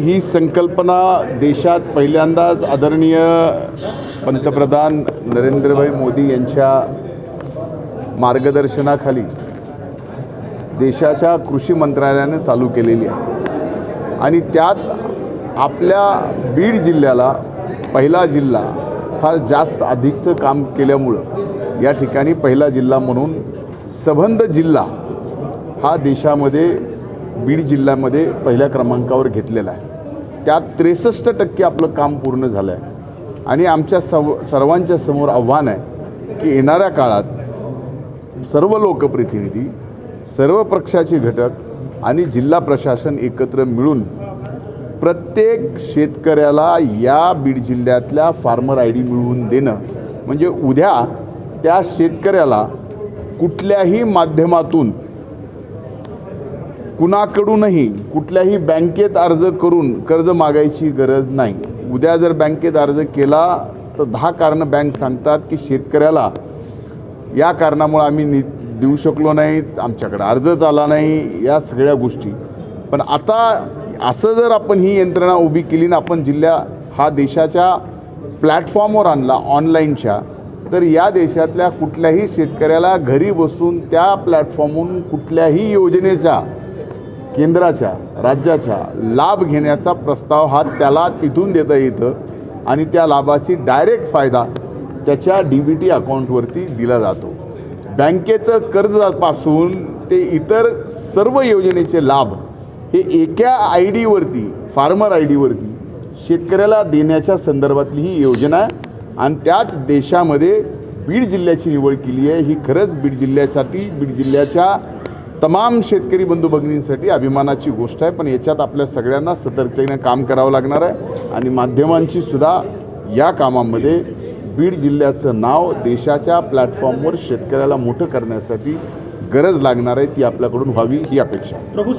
ही संकल्पना देशात पहिल्यांदाच आदरणीय पंतप्रधान नरेंद्रभाई मोदी यांच्या मार्गदर्शनाखाली देशाच्या कृषी मंत्रालयाने चालू केलेली आहे. आणि त्यात आपल्या बीड जिल्ह्याला पहिला जिल्हा फार जास्त अधिकचं काम केल्यामुळं या ठिकाणी पहिला जिल्हा म्हणून सबंध जिल्हा हा देशामध्ये बीड जिल्ह्यामध्ये पहिल्या क्रमांकावर घेतलेला आहे. त्यात त्रेसष्ट टक्के आपलं काम पूर्ण झालं आहे आणि आमच्या सव सर्वांच्या समोर आव्हान आहे की येणाऱ्या काळात सर्व लोकप्रतिनिधी सर्व पक्षाचे घटक आणि जिल्हा प्रशासन एकत्र मिळून प्रत्येक शेतकऱ्याला या बीड जिल्ह्यातल्या फार्मर आय डी मिळवून देणं म्हणजे उद्या त्या शेतकऱ्याला कुठल्याही माध्यमातून कुणाकडूनही कुठल्याही बँकेत अर्ज करून कर्ज मागायची गरज नाही. उद्या जर बँकेत अर्ज केला तर दहा कारणं बँक सांगतात की शेतकऱ्याला या कारणामुळे आम्ही नि देऊ शकलो नाही आमच्याकडे अर्जच आला नाही या सगळ्या गोष्टी. पण आता असं जर आपण ही यंत्रणा उभी केली ना आपण जिल्ह्या हा देशाच्या प्लॅटफॉर्मवर आणला ऑनलाईनच्या तर या देशातल्या कुठल्याही शेतकऱ्याला घरी बसून त्या प्लॅटफॉर्महून कुठल्याही योजनेच्या केंद्राच्या राज्याच्या लाभ घेण्याचा प्रस्ताव हा त्याला तिथून देता येतं आणि त्या लाभाची डायरेक्ट फायदा त्याच्या डी बी टी अकाउंटवरती दिला जातो. बँकेचं कर्जापासून ते इतर सर्व योजनेचे लाभ हे एका आय डीवरती फार्मर आय डीवरती शेतकऱ्याला देण्याच्या संदर्भातली ही योजना आहे आणि त्याच देशामध्ये बीड जिल्ह्याची निवड केली आहे. ही खरंच बीड जिल्ह्यासाठी बीड जिल्ह्याच्या तमाम शेतकरी बंधू भगिनींसाठी अभिमानाची गोष्ट आहे पण याच्यात आपल्या सगळ्यांना सतर्कतेने काम करावं लागणार आहे. आणि माध्यमांची सुद्धा या कामामध्ये बीड जिल्ह्याचं नाव देशाच्या प्लॅटफॉर्मवर शेतकऱ्याला मोठं करण्यासाठी गरज लागणार आहे ती आपल्याकडून व्हावी ही अपेक्षा प्रभू